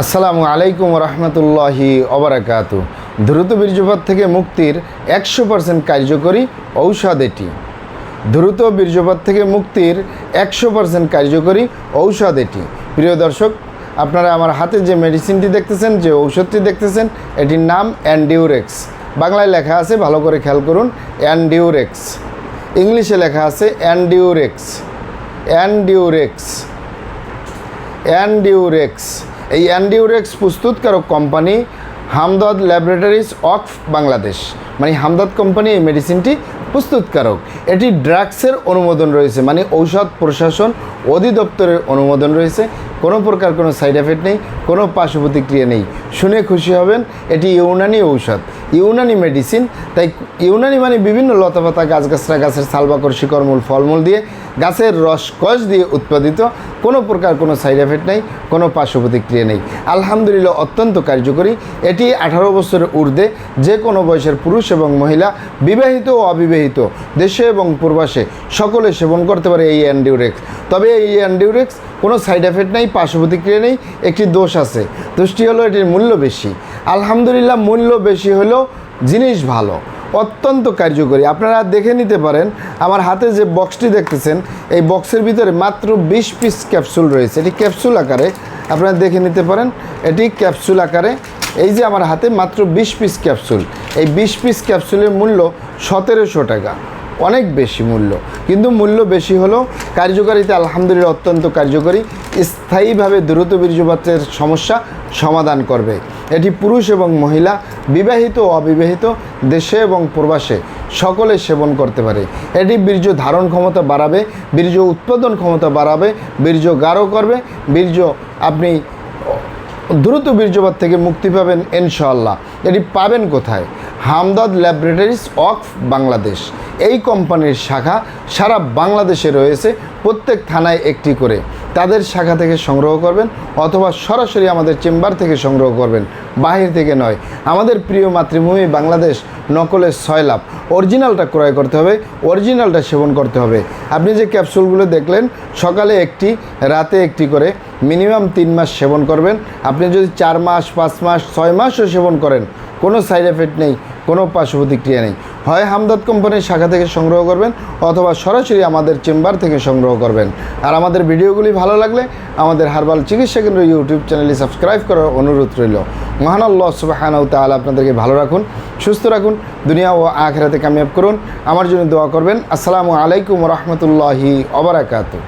আসসালামু আলাইকুম রহমতুল্লাহি অবরাকাত দ্রুত বীর্যপাত থেকে মুক্তির একশো পার্সেন্ট কার্যকরী ঔষধ এটি। দ্রুত বীর্যপাত থেকে মুক্তির একশো পার্সেন্ট কার্যকরী ঔষধ এটি। প্রিয় দর্শক, আপনারা আমার হাতে যে মেডিসিনটি দেখতেছেন, যে ঔষধটি দেখতেছেন, এটির নাম অ্যান্ডিউরেক্স বাংলায় লেখা আছে, ভালো করে খেয়াল করুন অ্যান্ডিউরেক্স ইংলিশে লেখা আছে অ্যান্ডিউরেক্স অ্যান্ডিউরেক্স অ্যান্ডিউরেক্স এই অ্যান্ডিউরেক্স প্রস্তুতকারক company Hamdard laboratories of Bangladesh. মানে হামদাদ কোম্পানি এই মেডিসিনটি প্রস্তুতকারক। এটি ড্রাগসের অনুমোদন রয়েছে মানে ঔষধ প্রশাসন অধিদপ্তরের অনুমোদন রয়েছে। কোনো প্রকার কোনো সাইড এফেক্ট নেই, কোনো পার্শ্ব প্রতিক্রিয়া নেই। শুনে খুশি হবেন, এটি ইউনানি ঔষধ। ইউনানি মেডিসিন তাই ইউনানি মানে বিভিন্ন লতাপাতা গাছগাছরা গাছের সালবাকর, শিকড়মূল, ফলমূল দিয়ে গাছের রস, কষ দিয়ে উৎপাদিত। কোনো প্রকার কোনো সাইড এফেক্ট নেই, কোনো পার্শ্ব প্রতিক্রিয়া নেই। আলহামদুলিল্লাহ অত্যন্ত কার্যকরী। এটি আঠারো বছরের ঊর্ধ্বে যে কোনো বয়সের পুরুষ এবং মহিলা, বিবাহিত ও অবিবাহিত, দেশে এবং প্রবাসে, সকলে সেবন করতে পারে এই অ্যান্ডিউরেক্স। তবে এই অ্যান্ডিউরেক্স কোনো সাইড এফেক্ট নেই, পার্শ্ব প্রতিক্রিয়া নেই, একটি দোষ আছে। দোষটি হলো এটির মূল্য বেশি। আলহামদুলিল্লাহ মূল্য বেশি হলেও জিনিস ভালো, অত্যন্ত কার্যকরী। আপনারা দেখে নিতে পারেন, আমার হাতে যে বক্সটি দেখতেছেন, এই বক্সের ভিতরে মাত্র বিশ পিস ক্যাপসুল রয়েছে। এটি ক্যাপসুল আকারে আপনারা দেখে নিতে পারেন, এটি ক্যাপসুল আকারে, এই যে আমার হাতে মাত্র বিশ পিস ক্যাপসুল এই বিশ পিস ক্যাপসুলের মূল্য সতেরোশো টাকা। অনেক বেশি মূল্য। কিন্তু মূল্য বেশি হলেও কার্যকারিতা আলহামদুলিল্লাহ অত্যন্ত কার্যকরী, স্থায়ীভাবে দ্রুত বীর্যপাতের সমস্যা সমাধান করবে। এটি পুরুষ এবং মহিলা, বিবাহিত ও অবিবাহিত, দেশে এবং প্রবাসে সকলে সেবন করতে পারে। এটি বীর্য ধারণ ক্ষমতা বাড়াবে, বীর্য উৎপাদন ক্ষমতা বাড়াবে, বীর্য গাঢ় করবে, বীর্য আপনি দ্রুত বীর্যপাত থেকে মুক্তি পাবেন ইনশাআল্লাহ। এটি পাবেন কোথায়? Hamdard laboratories of Bangladesh. এই কোম্পানির শাখা সারা বাংলাদেশে রয়েছে, প্রত্যেক থানায় একটি করে। তাদের শাখা থেকে সংগ্রহ করবেন অথবা সরাসরি আমাদের চেম্বার থেকে সংগ্রহ করবেন। বাহির থেকে নয়। আমাদের প্রিয় মাতৃভূমি বাংলাদেশ নকলের ছয় লাভ। অরিজিনালটা ক্রয় করতে হবে, অরিজিনালটা সেবন করতে হবে। আপনি যে ক্যাপসুলগুলো দেখলেন, সকালে একটি, রাতে একটি করে মিনিমাম তিন মাস সেবন করবেন। আপনি যদি চার মাস, পাঁচ মাস, ছয় মাসও সেবন করেন, কোনো সাইড এফেক্ট নেই, কোনো পার্শ্ব প্রতিক্রিয়া নেই। হয় হামদাদ কোম্পানির শাখা থেকে সংগ্রহ করবেন অথবা সরাসরি আমাদের চেম্বার থেকে সংগ্রহ করবেন। আর আমাদের ভিডিওগুলি ভালো লাগলে আমাদের হারবাল চিকিৎসা কেন্দ্র ইউটিউব চ্যানেলে সাবস্ক্রাইব করার অনুরোধ রইল। মহান আল্লাহ সুবাহানাউ তাহলে আপনাদেরকে ভালো রাখুন, সুস্থ রাখুন, দুনিয়া ও আখেরাতে কামিয়াব করুন। আমার জন্য দোয়া করবেন। আসসালামু আলাইকুম রহমতুল্লাহি অবরাকাতু